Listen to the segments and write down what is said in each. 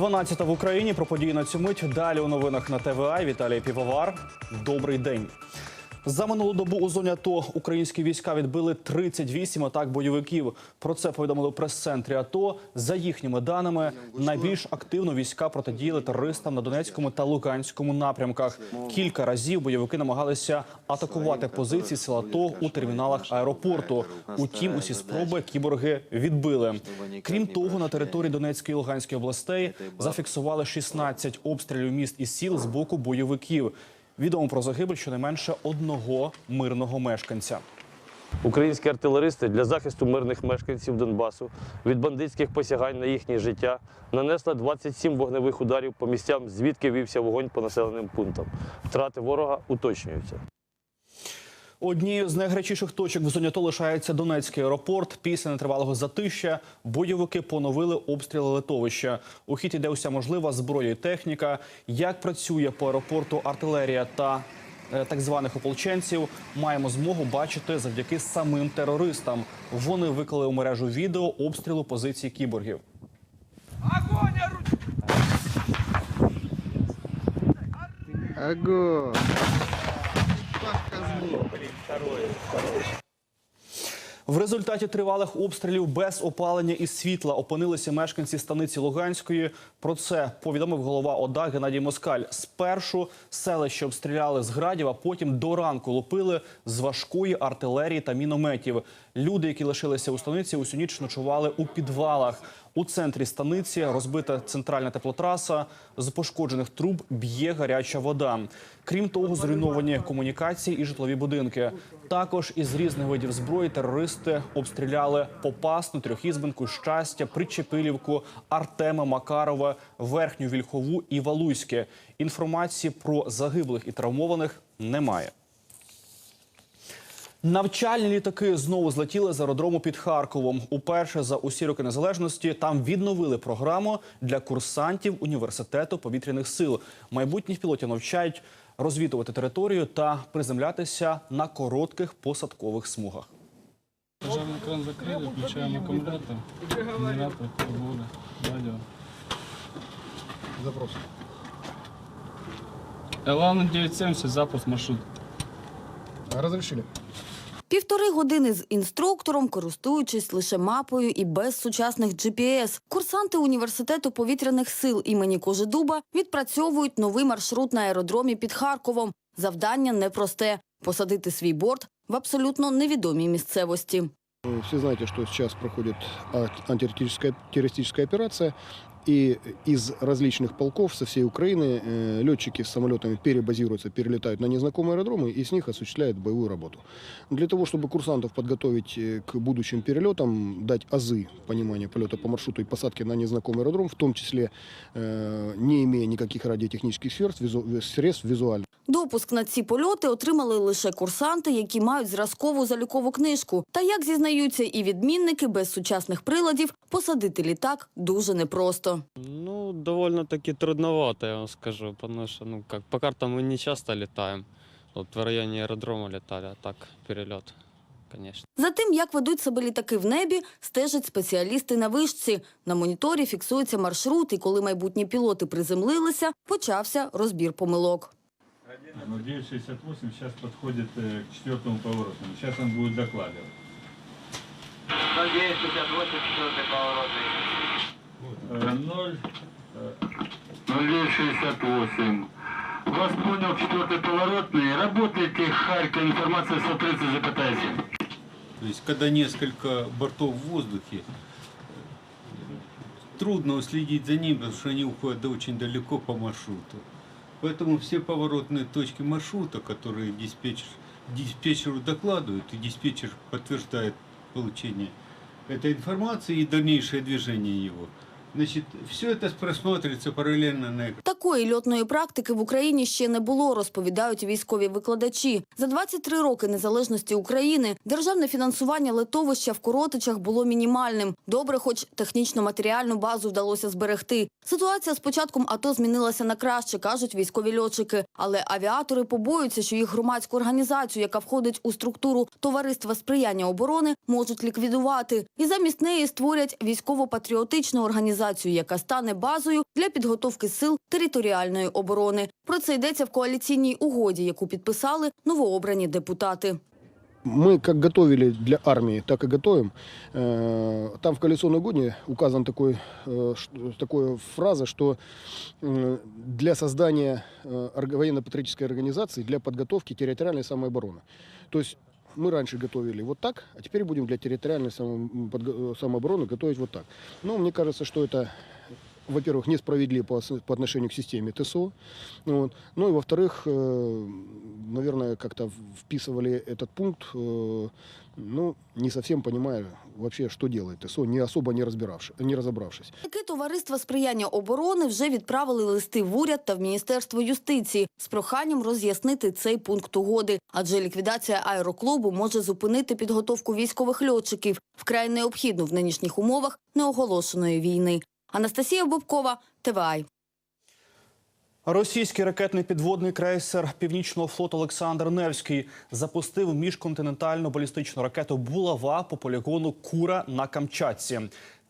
12 в Україні про події на цю мить. Далі у новинах на ТВА. Віталій Півовар. Добрий день. За минулу добу у зоні АТО українські війська відбили 38 атак бойовиків. Про це повідомили у прес-центрі АТО. За їхніми даними, найбільш активно війська протидіяли терористам на Донецькому та Луганському напрямках. Кілька разів бойовики намагалися атакувати позиції сил АТО у терміналах аеропорту. Утім, усі спроби кіборги відбили. Крім того, на території Донецької і Луганської областей зафіксували 16 обстрілів міст і сіл з боку бойовиків. Відомо про загибель щонайменше одного мирного мешканця. Українські артилеристи для захисту мирних мешканців Донбасу від бандитських посягань на їхнє життя нанесли 27 вогневих ударів по місцям, звідки вівся вогонь по населеним пунктам. Втрати ворога уточнюються. Однією з найгарячіших точок в зоні АТО лишається Донецький аеропорт. Після нетривалого затища бойовики поновили обстріли литовища. У хід іде уся можлива зброя і техніка. Як працює по аеропорту артилерія та е, так званих ополченців, маємо змогу бачити завдяки самим терористам. Вони виклали у мережу відео обстрілу позицій кіборгів. Огонь! В результаті тривалих обстрілів без опалення і світла опинилися мешканці станиці Луганської. Про це повідомив голова ОДА Геннадій Москаль. Спершу селище обстріляли з градів, а потім до ранку лупили з важкої артилерії та мінометів. Люди, які лишилися у станиці, усю ніч ночували у підвалах. У центрі станиці розбита центральна теплотраса. З пошкоджених труб б'є гаряча вода. Крім того, зруйновані комунікації і житлові будинки. Також із різних видів зброї терористи обстріляли Попасну, Трьохізбинку, Щастя, Причепилівку, Артема Макарова, Верхню Вільхову і Валуйське. Інформації про загиблих і травмованих немає. Навчальні літаки знову злетіли з аеродрому під Харковом. Уперше за усі роки незалежності там відновили програму для курсантів університету повітряних сил. Майбутніх пілотів навчають розвідувати територію та приземлятися на коротких посадкових смугах. Пожарный кран закрыли, включаем аккумулятор, генератор, погода, радио. Запрос. Элан 970, запуск маршрут. Разрешили. Півтори години з інструктором, користуючись лише мапою і без сучасних GPS. Курсанти університету повітряних сил імені Кожедуба відпрацьовують новий маршрут на аеродромі під Харковом. Завдання непросте – посадити свій борт в абсолютно невідомій місцевості. Все знаете, что сейчас проходит антитеррористическая операция. И из различных полков со всей Украины э, летчики с самолетами перебазируются, перелетают на незнакомые аэродромы и с них осуществляют боевую работу. Для того, чтобы курсантов подготовить э, к будущим перелетам, дать азы понимания полета по маршруту и посадки на незнакомый аэродром, в том числе э, не имея никаких радиотехнических средств, визу- средств визуально. Допуск на ці польоти отримали лише курсанти, які мають зразкову залікову книжку. Та, як зізнаються і відмінники, без сучасних приладів посадити літак дуже непросто. непросто. Ну, довольно-таки трудновато, я вам скажу, потому что, ну, как, по картам ми не часто літаємо. Вот в районе аэродрома летали, а так перелет. За тим, як ведуть себе літаки в небі, стежать спеціалісти на вишці. На моніторі фіксується маршрут, і коли майбутні пілоти приземлилися, почався розбір помилок. Ну, 0968 сейчас подходит э, к четвертому повороту. Зараз він будет докладывать. 0968, поворот. 0... Э, Вас понял, четвертый поворотный. Работайте, Харьков, информация 130,7. То есть, когда несколько бортов в воздухе, трудно уследить за ними, потому что они уходят очень далеко по маршруту. Поэтому все поворотные точки маршрута, которые диспетчер, диспетчеру докладывают, и диспетчер подтверждает получение этой информации и дальнейшее движение его – значит, все это просматривается параллельно на. Такої льотної практики в Україні ще не було, розповідають військові викладачі. За 23 роки незалежності України державне фінансування летовища в Коротичах було мінімальним. Добре, хоч технічно-матеріальну базу вдалося зберегти. Ситуація з початком АТО змінилася на краще, кажуть військові льотчики. Але авіатори побоюються, що їх громадську організацію, яка входить у структуру товариства сприяння оборони, можуть ліквідувати. І замість неї створять військово-патріотичну організацію організацію, яка стане базою для підготовки сил територіальної оборони. Про це йдеться в коаліційній угоді, яку підписали новообрані депутати. Мы как готовили для армии, так и готовим. Э, Там в коалиционной угоде указан такой, э, ш- такая фраза, что э, для создания э, орг- военно-патриотической организации, для подготовки территориальной самообороны. То есть мы раньше готовили вот так, а теперь будем для территориальной само- подго- э, самообороны готовить вот так. Ну, мне кажется, что это во-первых, несправедливо по, с- по отношению к системе ТСО. Вот. Ну и во-вторых, э, наверное, как-то вписывали этот пункт, э, ну, не совсем понимая вообще, что делает ТСО, не особо не, разбиравши, не разобравшись. Таки товариства сприяння оборони вже відправили листи в уряд та в Міністерство юстиції з проханням роз'яснити цей пункт угоди, адже ліквідація аероклубу може зупинити підготовку військових льотчиків, вкрай необхідну в нинішніх умовах неоголошеної війни. Анастасія Бубкова, ТВАЙ. Російський ракетний підводний крейсер Північного флоту Олександр Невський запустив міжконтинентальну балістичну ракету Булава по полігону Кура на Камчатці.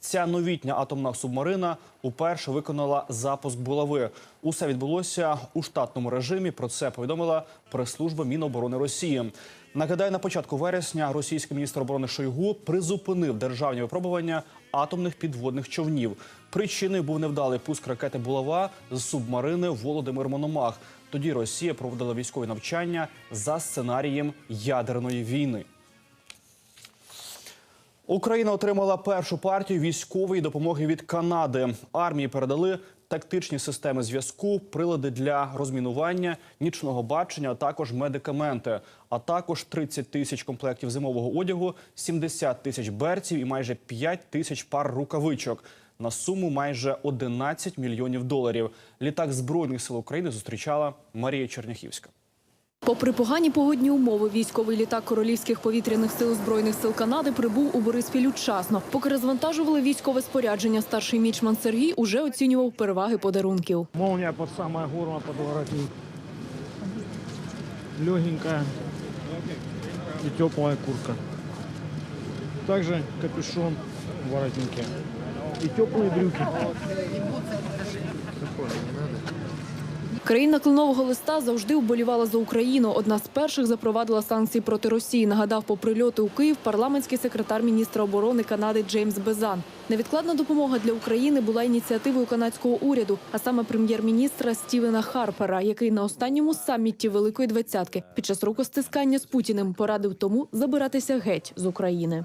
Ця новітня атомна субмарина уперше виконала запуск булави. Усе відбулося у штатному режимі. Про це повідомила прес-служба Міноборони Росії. Нагадаю, на початку вересня російський міністр оборони Шойгу призупинив державні випробування атомних підводних човнів. Причиною був невдалий пуск ракети Булава з субмарини Володимир Мономах. Тоді Росія проводила військові навчання за сценарієм ядерної війни. Україна отримала першу партію військової допомоги від Канади. Армії передали тактичні системи зв'язку, прилади для розмінування, нічного бачення, а також медикаменти, а також 30 тисяч комплектів зимового одягу, 70 тисяч берців і майже 5 тисяч пар рукавичок. На суму майже 11 мільйонів доларів. Літак збройних сил України зустрічала Марія Черняхівська. Попри погані погодні умови, військовий літак королівських повітряних сил збройних сил Канади прибув у Бориспіль учасно. Поки розвантажували військове спорядження, старший мічман Сергій уже оцінював переваги подарунків. Молния под самое горло, под воротник. Легенькая и теплая куртка. Также капюшон в. И теплые брюки. Країна кленового листа завжди вболівала за Україну. Одна з перших запровадила санкції проти Росії. Нагадав по прильоту у Київ парламентський секретар міністра оборони Канади Джеймс Безан. Невідкладна допомога для України була ініціативою канадського уряду, а саме прем'єр-міністра Стівена Харпера, який на останньому саміті Великої двадцятки під час рукостискання з Путіним порадив тому забиратися геть з України.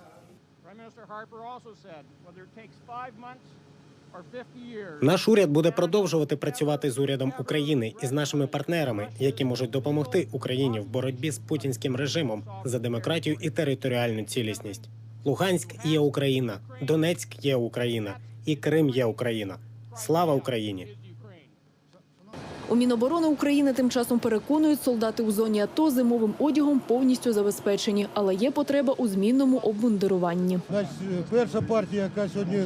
Наш уряд буде продовжувати працювати з урядом України і з нашими партнерами, які можуть допомогти Україні в боротьбі з путінським режимом за демократію і територіальну цілісність. Луганськ є Україна, Донецьк є Україна, і Крим є Україна. Слава Україні! У Міноборони України тим часом переконують, солдати у зоні АТО зимовим одягом повністю забезпечені, але є потреба у змінному обмундируванні. Перша партія, яка сьогодні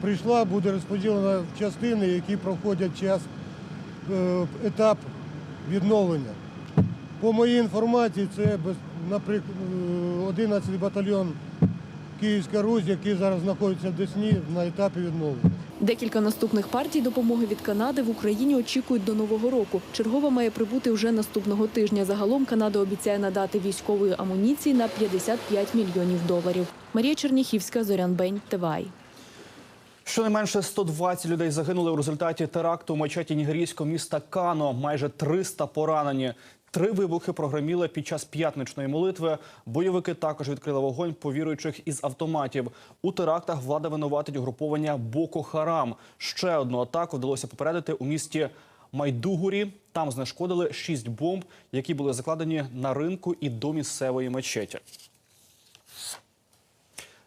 прийшла, буде розподілена в частини, які проходять час е, етап відновлення. По моїй інформації, це наприклад, е, 11 батальйон Київська Русь, який зараз знаходиться в Десні на етапі відновлення. Декілька наступних партій допомоги від Канади в Україні очікують до нового року. Чергова має прибути вже наступного тижня. Загалом Канада обіцяє надати військової амуніції на 55 мільйонів доларів. Марія Черніхівська, Зорян Бень, ТВАЙ. Щонайменше 120 людей загинули у результаті теракту в мечеті нігерійського міста Кано. Майже 300 поранені. Три вибухи прогреміли під час п'ятничної молитви. Бойовики також відкрили вогонь повіруючих із автоматів. У терактах влада винуватить угруповання Боко Харам. Ще одну атаку вдалося попередити у місті Майдугурі. Там знешкодили шість бомб, які були закладені на ринку і до місцевої мечеті.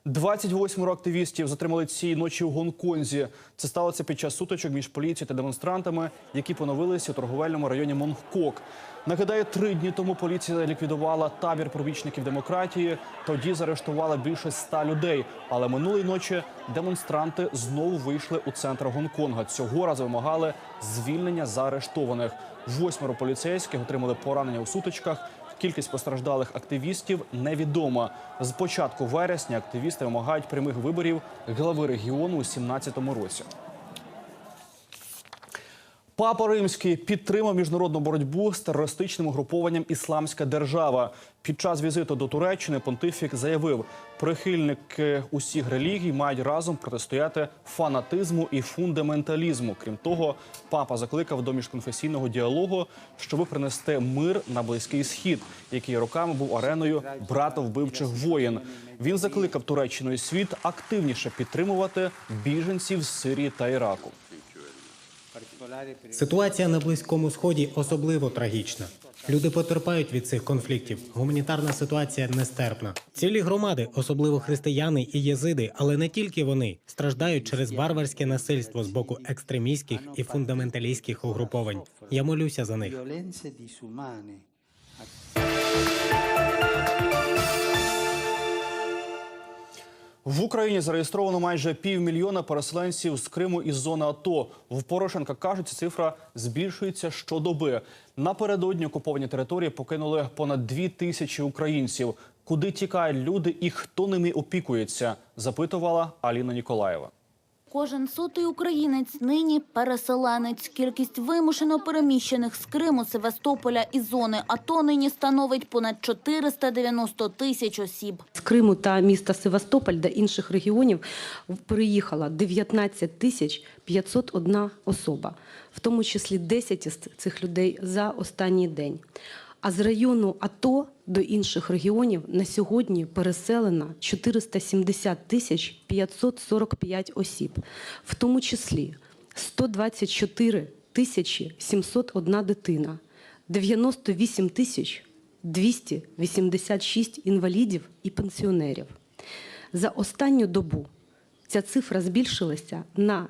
28 активістів затримали цієї ночі у Гонконзі. Це сталося під час сутичок між поліцією та демонстрантами, які поновилися у торговельному районі Монгкок. Нагадаю, три дні тому поліція ліквідувала табір пробічників демократії. Тоді заарештувала більше ста людей. Але минулої ночі демонстранти знову вийшли у центр Гонконга. Цього разу вимагали звільнення заарештованих. Восьмеро поліцейських отримали поранення у сутичках. Кількість постраждалих активістів невідома. З початку вересня активісти вимагають прямих виборів глави регіону у 2017 році. Папа Римський підтримав міжнародну боротьбу з терористичним угрупованням Ісламська держава. Під час візиту до Туреччини понтифік заявив, прихильники усіх релігій мають разом протистояти фанатизму і фундаменталізму. Крім того, папа закликав до міжконфесійного діалогу, щоби принести мир на близький схід, який роками був ареною братовбивчих воєн. Він закликав Туреччину і світ активніше підтримувати біженців з Сирії та Іраку. Ситуація на близькому сході особливо трагічна. Люди потерпають від цих конфліктів. Гуманітарна ситуація нестерпна. Цілі громади, особливо християни і єзиди, але не тільки вони, страждають через варварське насильство з боку екстремістських і фундаменталістських угруповань. Я молюся за них. В Україні зареєстровано майже півмільйона переселенців з Криму із зони АТО. В Порошенка кажуть, цифра збільшується щодоби. Напередодні окуповані території покинули понад дві тисячі українців. Куди тікають люди і хто ними опікується? Запитувала Аліна Ніколаєва. Кожен сотий українець нині переселенець. Кількість вимушено переміщених з Криму, Севастополя і зони АТО нині становить понад 490 тисяч осіб. З Криму та міста Севастополь до інших регіонів переїхала 19 тисяч 501 особа, в тому числі 10 з цих людей за останній день. А з району АТО до інших регіонів на сьогодні переселено 470 тисяч 545 осіб, в тому числі 124 тисячі 701 дитина, 98 тисяч 286 інвалідів і пенсіонерів. За останню добу ця цифра збільшилася на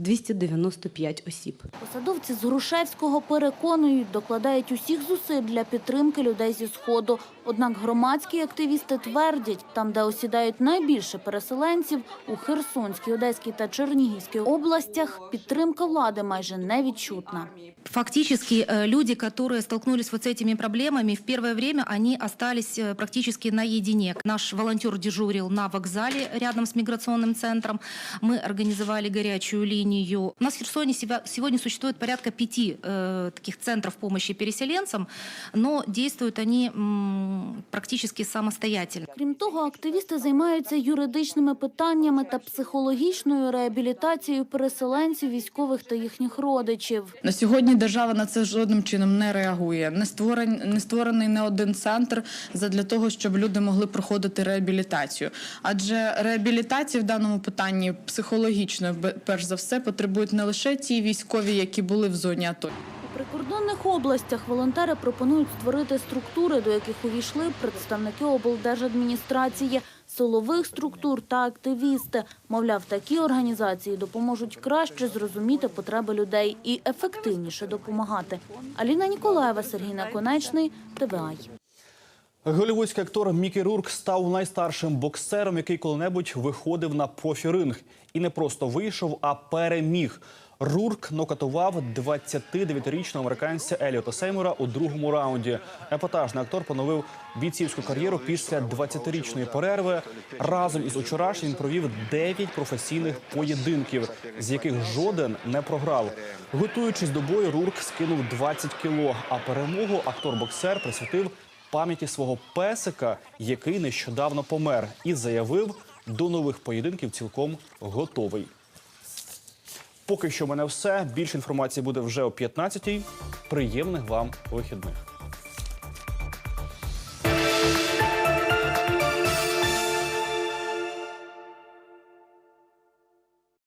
2295 осіб. Посадовці з Грушевського переконують, докладають усіх зусиль для підтримки людей зі Сходу. Однак громадські активісти твердять, там, де осідають найбільше переселенців, у Херсонській, Одеській та Чернігівській областях, підтримка влади майже невідчутна. Фактически э, люди, которые столкнулись вот с этими проблемами, в первое время они остались э, практически наедине. Наш волонтер дежурил на вокзале рядом с миграционным центром. Мы организовали горячую линию. у нас в Херсоне себя- сегодня существует порядка пяти э, таких центров помощи переселенцам, но действуют они м, практически самостоятельно. Крім того, активісти займаються юридичними питаннями та психологічною реабілітацією переселенців, військових та їхніх родичів. На сьогодні держава на це жодним чином не реагує. Не створений, не створений не один центр для того, щоб люди могли проходити реабілітацію. Адже реабілітації в даному питанні психологічно, перш за все, потребують не лише ті військові, які були в зоні АТО. У прикордонних областях волонтери пропонують створити структури, до яких увійшли представники облдержадміністрації, силових структур та активісти. Мовляв, такі організації допоможуть краще зрозуміти потреби людей і ефективніше допомагати. Аліна Ніколаєва, Сергій Наконечний, ТВАЙ. Голівудський актор Мікі Рурк став найстаршим боксером, який коли-небудь виходив на профі-ринг. І не просто вийшов, а переміг. Рурк нокатував 29-річного американця Еліота Сеймура у другому раунді. Епатажний актор поновив бійцівську кар'єру після 20-річної перерви. Разом із учорашнім він провів 9 професійних поєдинків, з яких жоден не програв. Готуючись до бою, Рурк скинув 20 кіло. А перемогу актор-боксер присвятив пам'яті свого песика, який нещодавно помер, і заявив, до нових поєдинків цілком готовий. Поки що в мене все. Більше інформації буде вже о 15-й. Приємних вам вихідних.